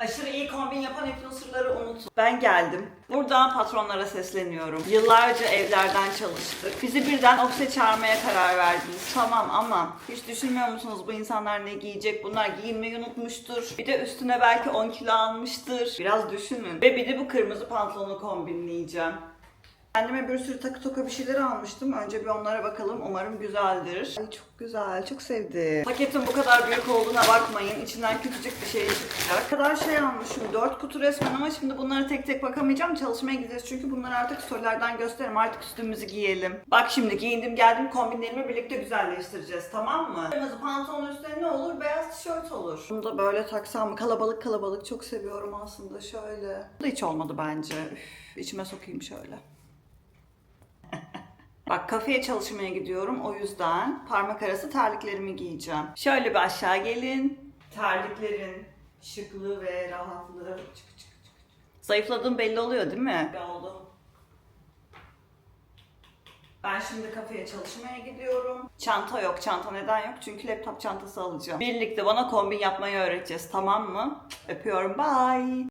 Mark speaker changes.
Speaker 1: Aşırı iyi kombin yapan influencerları unutun. Ben geldim. Buradan patronlara sesleniyorum. Yıllarca evlerden çalıştık. Bizi birden ofise çağırmaya karar verdiniz. Tamam ama hiç düşünmüyor musunuz bu insanlar ne giyecek? Bunlar giyinmeyi unutmuştur. Bir de üstüne belki 10 kilo almıştır. Biraz düşünün. Ve bir de bu kırmızı pantolonu kombinleyeceğim. Kendime bir sürü takı toka bir şeyler almıştım. Önce bir onlara bakalım. Umarım güzeldir. Ay çok güzel. Çok sevdim. Paketin bu kadar büyük olduğuna bakmayın. İçinden küçücük bir şey çıkacak. Kadar şey almışım. 4 kutu resmen ama şimdi bunları tek tek bakamayacağım. Çalışmaya gideceğiz çünkü bunları artık storylerden gösteririm. Artık üstümüzü giyelim. Bak şimdi giyindim geldim kombinlerimi birlikte güzelleştireceğiz tamam mı? Kırmızı pantolon üstüne ne olur? Beyaz tişört olur. Bunu da böyle taksam mı? Kalabalık kalabalık çok seviyorum aslında şöyle. Bu da hiç olmadı bence. Üf, içime sokayım şöyle. Bak kafeye çalışmaya gidiyorum o yüzden parmak arası terliklerimi giyeceğim. Şöyle bir aşağı gelin. Terliklerin şıklığı ve rahatlığı. Çık çık çık. Zayıfladığım belli oluyor değil mi? Oldu. Ben şimdi kafeye çalışmaya gidiyorum. Çanta yok. Çanta neden yok? Çünkü laptop çantası alacağım. Birlikte bana kombin yapmayı öğreteceğiz tamam mı? Öpüyorum. Bye.